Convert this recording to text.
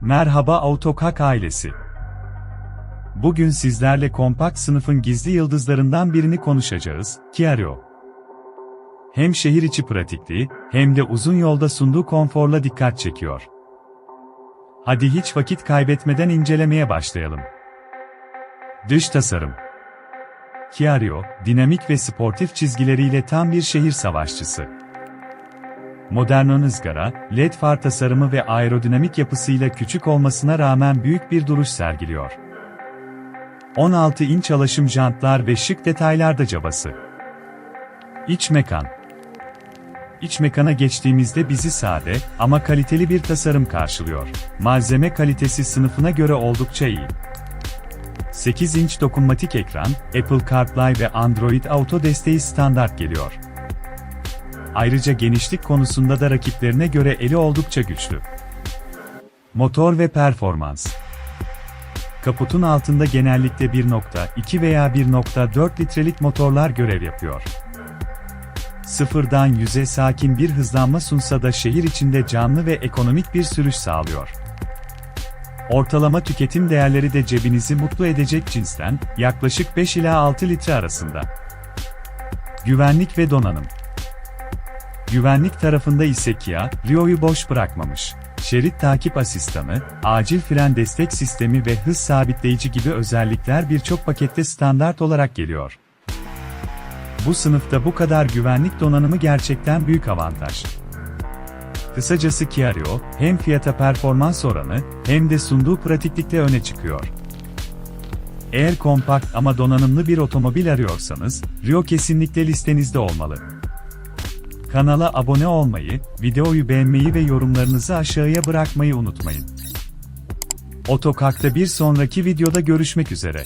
Merhaba Autokak ailesi. Bugün sizlerle kompakt sınıfın gizli yıldızlarından birini konuşacağız, Kiario. Hem şehir içi pratikliği, hem de uzun yolda sunduğu konforla dikkat çekiyor. Hadi hiç vakit kaybetmeden incelemeye başlayalım. Dış tasarım Kiario, dinamik ve sportif çizgileriyle tam bir şehir savaşçısı. Modern ızgara, LED far tasarımı ve aerodinamik yapısıyla küçük olmasına rağmen büyük bir duruş sergiliyor. 16 inç alaşım jantlar ve şık detaylar da cabası. İç mekan İç mekana geçtiğimizde bizi sade ama kaliteli bir tasarım karşılıyor. Malzeme kalitesi sınıfına göre oldukça iyi. 8 inç dokunmatik ekran, Apple CarPlay ve Android Auto desteği standart geliyor. Ayrıca genişlik konusunda da rakiplerine göre eli oldukça güçlü. Motor ve performans Kaputun altında genellikle 1.2 veya 1.4 litrelik motorlar görev yapıyor. Sıfırdan yüze sakin bir hızlanma sunsa da şehir içinde canlı ve ekonomik bir sürüş sağlıyor. Ortalama tüketim değerleri de cebinizi mutlu edecek cinsten, yaklaşık 5 ila 6 litre arasında. Güvenlik ve donanım Güvenlik tarafında ise Kia, Rio'yu boş bırakmamış. Şerit takip asistanı, acil fren destek sistemi ve hız sabitleyici gibi özellikler birçok pakette standart olarak geliyor. Bu sınıfta bu kadar güvenlik donanımı gerçekten büyük avantaj. Kısacası Kia Rio, hem fiyata performans oranı, hem de sunduğu pratiklikle öne çıkıyor. Eğer kompakt ama donanımlı bir otomobil arıyorsanız, Rio kesinlikle listenizde olmalı. Kanala abone olmayı, videoyu beğenmeyi ve yorumlarınızı aşağıya bırakmayı unutmayın. Otokak'ta bir sonraki videoda görüşmek üzere.